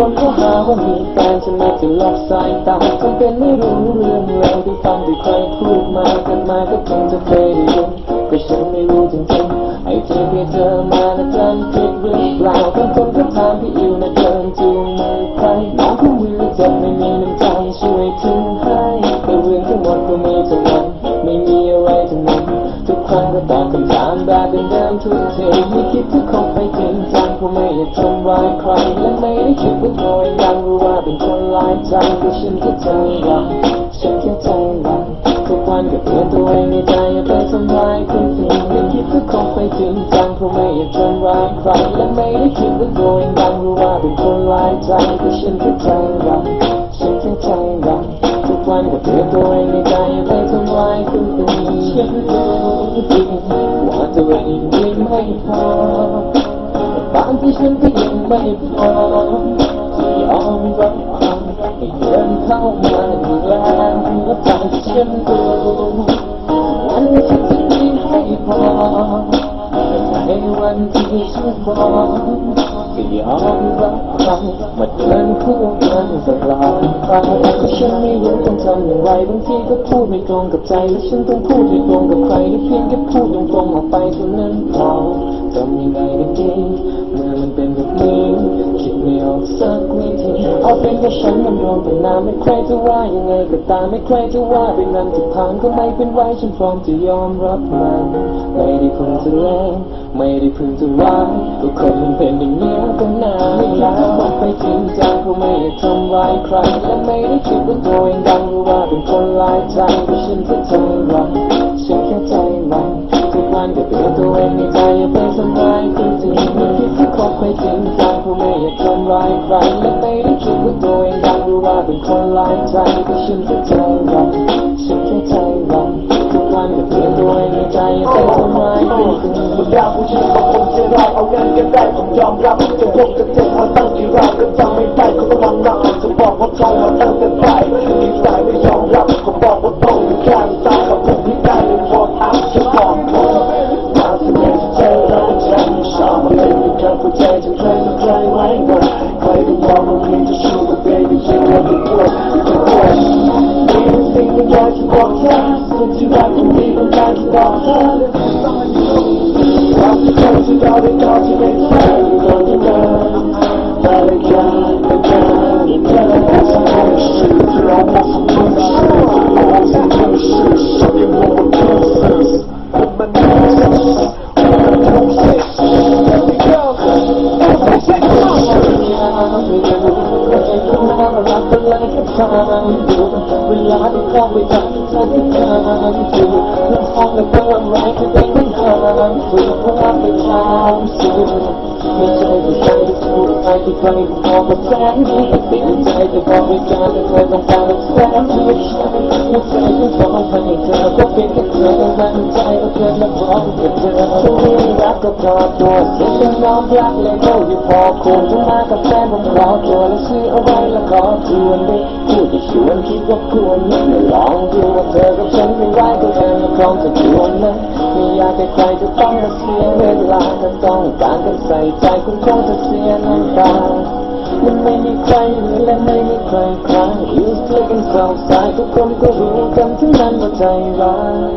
คนก็หาว่ามีแฟนฉันไม่จะหลบสายตาจำเป็นไม่รู้เรื่องราวที่ฟังที่ใครพูดมาเกันมาก็คงจะเคยได้ยินก็ฉันไม่รู้จริงๆไอ้ที่ไปเจอมานะจำผิดหรือเปล่าบางคนก็ถามพี่อิวนะเดินจูงมือใครน้องผู้มือจ็บไม่มีน้ำใจช่วยทิ้งให้แต่เรื่องทั้งหมดก็มีเท่านั้นไม่มีอะไรทั้งนั้นทุกครั้งก็ตอบคำถามแบบเดิมๆทุกทีไม่คิดจะคบไปจริงจั เพราะไม่อยากทำร้ายใครและไม่ได้คิดว่าตัวเองดังรู้ว่าเป็นคนลายใจแต่ฉันแค่ใจร้ายฉันแค่ใจร้ายทุกวันก็เตือนตัวเองในใจอย่าไปทำร้ายคนอื่นไม่คิดจะคบไปจริงจังเพราะไม่อยากทำร้ายใครและไม่ได้คิดว่าตัวเองดังรู้ว่าเป็นคนลายใจแต่ฉันแค่ใจร้ายฉันแค่ใจร้ายทุกวันก็เตือนตัวเองในใจอย่าไปทำร้ายคนอื่นฉันรู้ดีว่าตัวเองยังไม่พอ บางที่ฉันก็ยังไม่พร้อมที่ยอมรับความให้เดินเข้ามาดูแลและใจฉันรู้วันนี้ฉันจะมีให้พอแต่ในวันที่ฉันพร้อมก็ยอมรับความมาเดินคู่กันตลอดไปฉันไม่รู้ต้องทำอย่างไรบางทีก็พูดไม่ตรงกับใจและฉันต้องพูดให้ตรงกับใครและเพียงแค่พูดตรงๆออกไปเท่านั้นพอ ทำยังไงได้ดีเมื่อมันเป็นแบบนี้คิดไม่ออกสักวิธีเอาเป็นว่าฉันมันโดนเป็นน้ำไม่ใครจะว่ายังไงก็ตามไม่ใครจะว่าเป็นนั้นที่ผ่านก็ไม่เป็นไรฉันพร้อมจะยอมรับมันไม่ได้พิ่งจะแรงไม่ได้พิ่งจะร้ายก็คนมันเป็นอย่างนี้ตั้งนานไม่อยากจะคบไปจริงจังเพราะไม่อยากทำร้ายใครและไม่ได้คิดว่าตัวเองดังหรือว่าเป็นคนลายใจเพราะฉันแค่ใจร้ายฉันแค่ใจร้ายทุกวันก็เตือนตัวเองในใจอย่าไป ไปจริงจังเพราะไม่อยากทำร้ายใครและไม่ได้คิดว่าตัวเองดังหรือว่าเป็นคนหลายใจเพราะฉันแค่ใจร้อนฉันแค่ใจร้อนทุกวันก็เตือนตัวเองในใจย่าไปทำร้ายคนอื่นบรรดาผู้ชายของคนใจร้ายเอาเงินกันได้ผมยอมรับจะพบจะเจ็บมาตั้งกี่รายก็จำไม่ได้เขาก็มังรักจะบอกว่าทองมา มีสิ่งที่อยากจะบอกเธอสิ่งที่รักของพี่ต้องการจะบอกเธอ After close it all, it all to make sense. เวลาที่เข้าไปจับเธอที่ทางสู่น้ำห้องและเพิ่มแรงที่เป็นทางสู่เพราะว่าเป็นทางสู่ไม่ใช่ที่ใจที่ถูกใครที่ใครบอกว่าแสนดีแต่ติดใจจะบอกวิจารณ์แต่เธอต้องการแสนดีหัวใจที่สองพันให้เธอก็เป็นแค่เธอเท่านั้นใจก็เกินและพร้อมกับเธอช่วงนี้รักก็พอตัวเสียงน้องรักเลยก็อยู่พอควรจะมากับแฟนผมรอตัวและซื้อเอาไว้แล้วขอชวนไปพูดจะชวนคิดว่าควรไม่ลองดูว่าเธอกับฉันเป็นไรก็เดินมาครองจะชวนนะ ไม่อยากให้ใครจะต้องมาเสียเวลาถ้าต้องการกันใส่ใจคุณคงจะเสียน้ำตามันไม่มีใครเหมือนและไม่มีใครคล้ายอยู่เธอกันเศร้าสายทุกคนก็รู้กันทั้งนั้นว่าใจร้าย